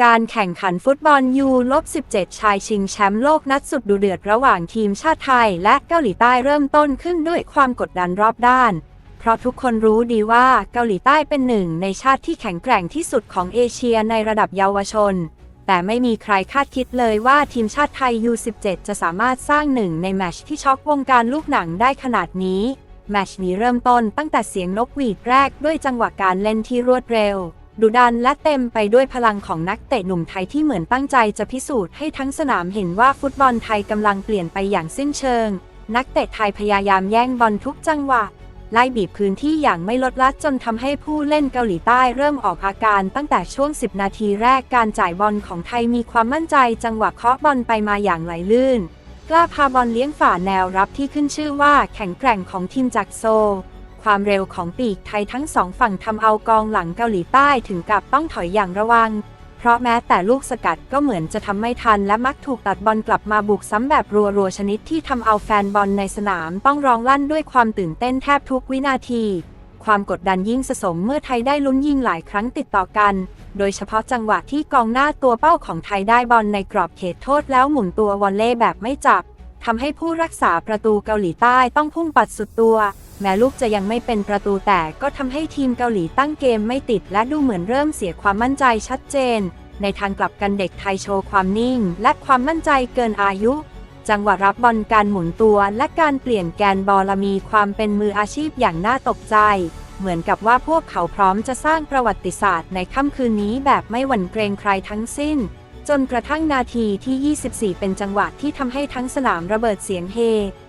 การแข่งขันฟุตบอลยูลบ17 ชายชิงแชมป์โลกนัดสุดดุเดือดระหว่างทีมชาติไทย และเกาหลีใต้เริ่มต้นขึ้นด้วยความกดดันรอบด้าน เพราะทุกคนรู้ดีว่าเกาหลีใต้เป็นหนึ่งในชาติที่แข็งแกร่งที่สุดของเอเชียในระดับเยาวชน แต่ไม่มีใครคาดคิดเลยว่าทีมชาติไทย U17 จะสามารถสร้างหนึ่งในแมชที่ช็อกวงการลูกหนังได้ขนาดนี้ แมชนี้เริ่มต้นตั้งแต่เสียงนกหวีดแรกด้วยจังหวะการเล่นที่รวดเร็ว ดุดันและเต็มไปด้วยพลังของนักเตะหนุ่มไทยที่เหมือนตั้งใจจะพิสูจน์ให้ทั้งสนามเห็นว่าฟุตบอลไทยกำลังเปลี่ยนไปอย่างสิ้นเชิง นักเตะไทยพยายามแย่งบอลทุกจังหวะ ไล่บีบพื้นที่อย่างไม่ลดละจนทำให้ผู้เล่นเกาหลีใต้เริ่มออกอาการตั้งแต่ช่วง 10 นาทีแรกการจ่ายบอลของไทยมีความมั่นใจ จังหวะเคาะบอลไปมาอย่างไหลลื่น กล้าพาบอลเลี้ยงฝ่าแนวรับที่ขึ้นชื่อว่าแข็งแกร่งของทีมจากโซ ความเร็วของปีกไทยทั้งสองฝั่งทำเอากองหลังเกาหลีใต้ถึงกับต้องถอยอย่างระวัง เพราะแม้แต่ลูกสกัดก็เหมือนจะทำไม่ทันและมักถูกตัดบอลกลับมาบุกซ้ำแบบรัวๆชนิดที่ทำเอาแฟนบอลในสนามต้องร้องลั่นด้วยความตื่นเต้นแทบทุกวินาที ความกดดันยิ่งสะสมเมื่อไทยได้ลุ้นยิงหลายครั้งติดต่อกัน โดยเฉพาะจังหวะที่กองหน้าตัวเป้าของไทยได้บอลในกรอบเขตโทษแล้วหมุนตัววอลเล่แบบไม่จับทำให้ผู้รักษาประตูเกาหลีใต้ต้องพุ่งปัดสุดตัว แม้ลูกจะยังไม่เป็นประตูแต่ก็ทำให้ทีมเกาหลีตั้งเกมไม่ติดและดูเหมือนเริ่มเสียความมั่นใจชัดเจน ในทางกลับกันเด็กไทยโชว์ความนิ่ง และความมั่นใจเกินอายุ จังหวะรับบอลการหมุนตัวและการเปลี่ยนแกนบอลมีความเป็นมืออาชีพอย่างน่าตกใจ เหมือนกับว่าพวกเขาพร้อมจะสร้างประวัติศาสตร์ในค่ำคืนนี้แบบไม่หวั่นเกรงใครทั้งสิ้น จนกระทั่งนาทีที่ 24 เป็นจังหวะที่ทำให้ทั้งสนามระเบิดเสียงเฮ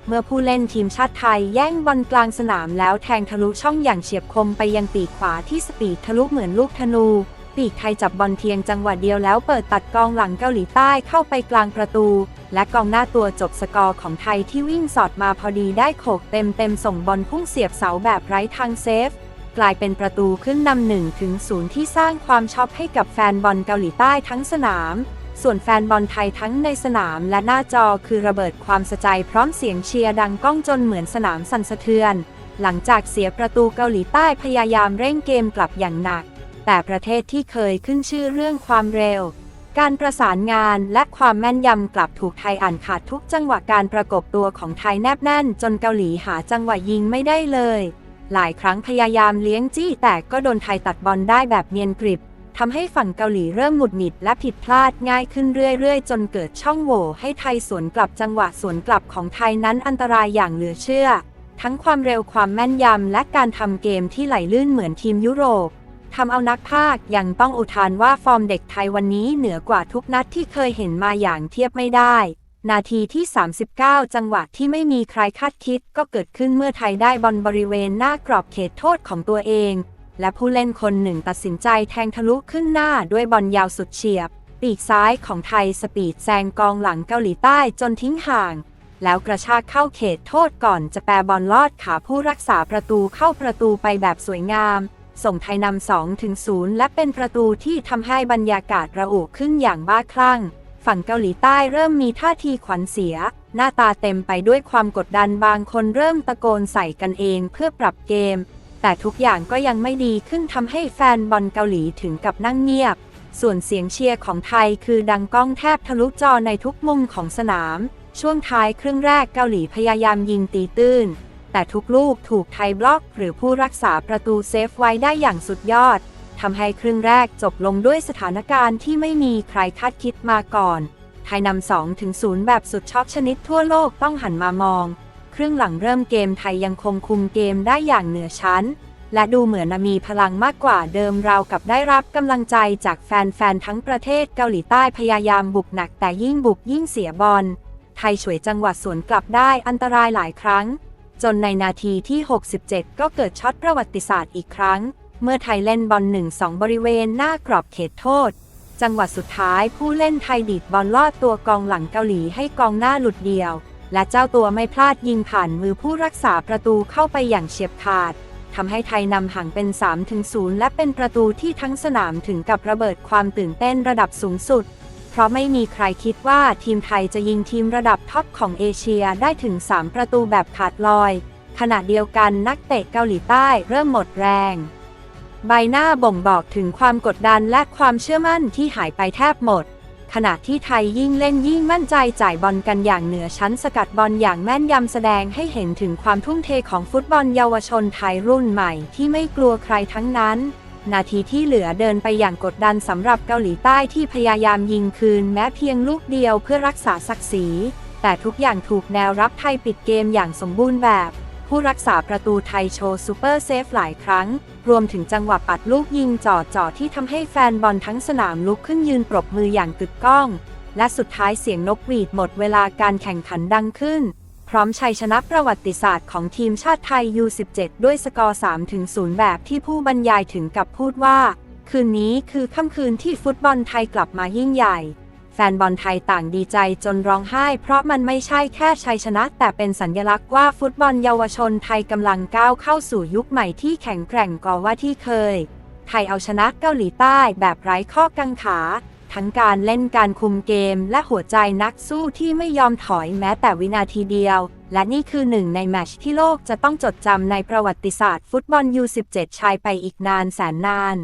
เมื่อผู้เล่นทีมชาติไทยแย่งบอลกลางสนามแล้วแทงทะลุช่องอย่างเฉียบคมไปยังปีกขวาที่สปีดทะลุเหมือนลูกธนู ปีกไทยจับบอลเพียงจังหวะเดียวแล้วเปิดตัดกองหลังเกาหลีใต้เข้าไปกลางประตู และกองหน้าตัวจบสกอร์ของไทยที่วิ่งสอดมาพอดีได้โขกเต็มเต็มๆส่งบอลพุ่งเสียบเสาแบบไร้ทางเซฟ กลายเป็นประตูขึ้นนำหนึ่งถึงศูนย์ที่สร้างความช็อกให้กับแฟนบอลเกาหลีใต้ทั้งสนาม ส่วนแฟนบอลไทยทั้งในสนามและหน้าจอคือระเบิดความสะใจพร้อมเสียงเชียร์ดังก้องจนเหมือนสนามสั่นสะเทือน หลังจากเสียประตูเกาหลีใต้พยายามเร่งเกมกลับอย่างหนัก แต่ประเทศที่เคยขึ้นชื่อเรื่องความเร็วการประสานงานและความแม่นยำกลับถูกไทยอ่านขาดทุกจังหวะการประกบตัวของไทยแนบแน่น จนเกาหลีหาจังหวะยิงไม่ได้เลย หลายครั้งพยายามเลี้ยงจี้แต่ก็โดนไทยตัดบอลได้แบบเนียนกริบทำให้ฝั่งเกาหลีเริ่มหงุดหงิดและผิดพลาดง่ายขึ้นเรื่อยๆ จนเกิดช่องโหว่ให้ไทยสวนกลับจังหวะสวนกลับของไทยนั้นอันตรายอย่างเหลือเชื่อ ทั้งความเร็วความแม่นยำและการทำเกมที่ไหลลื่นเหมือนทีมยุโรปทำเอานักภาคยังต้องอุทานว่าฟอร์มเด็กไทยวันนี้เหนือกว่าทุกนัดที่เคยเห็นมาอย่างเทียบไม่ได้ นาทีที่ 39 จังหวะที่ไม่มีใครคาดคิดก็เกิดขึ้นเมื่อไทยได้บอลบริเวณหน้ากรอบเขตโทษของตัวเอง และผู้เล่นคนหนึ่งตัดสินใจแทงทะลุขึ้นหน้าด้วยบอลยาวสุดเฉียบ ปีกซ้ายของไทยสปีดแซงกองหลังเกาหลีใต้จนทิ้งห่าง แล้วกระชากเข้าเขตโทษก่อนจะแปรบอลลอดขาผู้รักษาประตูเข้าประตูไปแบบสวยงาม ส่งไทยนำ2ถึง0และเป็นประตูที่ทำให้บรรยากาศระอุขึ้นอย่างบ้าคลั่ง ฝั่งเกาหลีใต้เริ่มมีท่าทีขวัญเสีย หน้าตาเต็มไปด้วยความกดดันบางคนเริ่มตะโกนใส่กันเองเพื่อปรับเกม แต่ทุกอย่างก็ยังไม่ดีขึ้นทำให้แฟนบอลเกาหลีถึงกับนั่งเงียบ ส่วนเสียงเชียร์ของไทยคือดังก้องแทบทะลุจอในทุกมุมของสนาม ช่วงท้ายครึ่งแรกเกาหลีพยายามยิงตีตื้น แต่ทุกลูกถูกไทยบล็อก หรือผู้รักษาประตูเซฟไว้ได้อย่างสุดยอด ทำให้ครึ่งแรกจบลงด้วยสถานการณ์ที่ไม่มีใครคาดคิดมาก่อน ไทยนำ2ถึง0แบบสุดช็อกชนิดทั่วโลกต้องหันมามอง ครึ่งหลังเริ่มเกมไทยยังคงคุมเกมได้อย่างเหนือชั้น และดูเหมือนมีพลังมากกว่าเดิมราวกับได้รับกำลังใจจากแฟนๆทั้งประเทศเกาหลีใต้พยายามบุกหนักแต่ยิ่งบุกยิ่งเสียบอล ไทยฉวยจังหวะสวนกลับได้อันตรายหลายครั้ง จนในนาทีที่ 67 ก็เกิดช็อตประวัติศาสตร์อีกครั้ง เมื่อไทยเล่นบอล1-2บริเวณหน้ากรอบเขตโทษ จังหวะสุดท้ายผู้เล่นไทยดีดบอลลอดตัวกองหลังเกาหลีให้กองหน้าหลุดเดียว และเจ้าตัวไม่พลาดยิงผ่านมือผู้รักษาประตูเข้าไปอย่างเฉียบขาดทำให้ไทยนำห่างเป็น3-0และเป็นประตูที่ทั้งสนามถึงกับระเบิดความตื่นเต้นระดับสูงสุด เพราะไม่มีใครคิดว่าทีมไทยจะยิงทีมระดับท็อปของเอเชียได้ถึง 3 ประตูแบบขาดลอย ขณะเดียวกันนักเตะเกาหลีใต้เริ่มหมดแรง ใบหน้าบ่งบอกถึงความกดดันและความเชื่อมั่นที่หายไปแทบหมด ขณะที่ไทยยิ่งเล่นยิ่งมั่นใจจ่ายบอลกันอย่างเหนือชั้นสกัดบอลอย่างแม่นยำแสดงให้เห็นถึงความทุ่มเทของฟุตบอลเยาวชนไทยรุ่นใหม่ที่ไม่กลัวใครทั้งนั้น นาทีที่เหลือเดินไปอย่างกดดันสำหรับเกาหลีใต้ที่พยายามยิงคืนแม้เพียงลูกเดียวเพื่อรักษาศักดิ์ศรีแต่ทุกอย่างถูกแนวรับไทยปิดเกมอย่างสมบูรณ์แบบ ผู้รักษาประตูไทยโชว์ซูเปอร์เซฟหลายครั้ง รวมถึงจังหวะปัดลูกยิงจ่อจ่อที่ทำให้แฟนบอลทั้งสนามลุกขึ้นยืนปรบมืออย่างกึกก้อง และสุดท้ายเสียงนกหวีดหมดเวลาการแข่งขันดังขึ้น พร้อมชัยชนะประวัติศาสตร์ของทีมชาติไทย U17 ด้วยสกอร์ 3-0 แบบที่ผู้บรรยายถึงกับพูดว่า คืนนี้คือค่ำคืนที่ฟุตบอลไทยกลับมายิ่งใหญ่ แฟนบอลไทยต่างดีใจจนร้องไห้ เพราะมันไม่ใช่แค่ชัยชนะ แต่เป็นสัญลักษณ์ว่าฟุตบอลเยาวชนไทยกำลังก้าวเข้าสู่ยุคใหม่ที่แข็งแกร่งกว่าว่าที่เคย ไทยเอาชนะเกาหลีใต้แบบไร้ข้อกังขา ทั้งการเล่นการคุมเกมและหัวใจนักสู้ที่ไม่ยอมถอยแม้แต่วินาทีเดียว และนี่คือหนึ่งในแมชที่โลกจะต้องจดจำในประวัติศาสตร์ ฟุตบอล U17 ชายไปอีกนานแสนนาน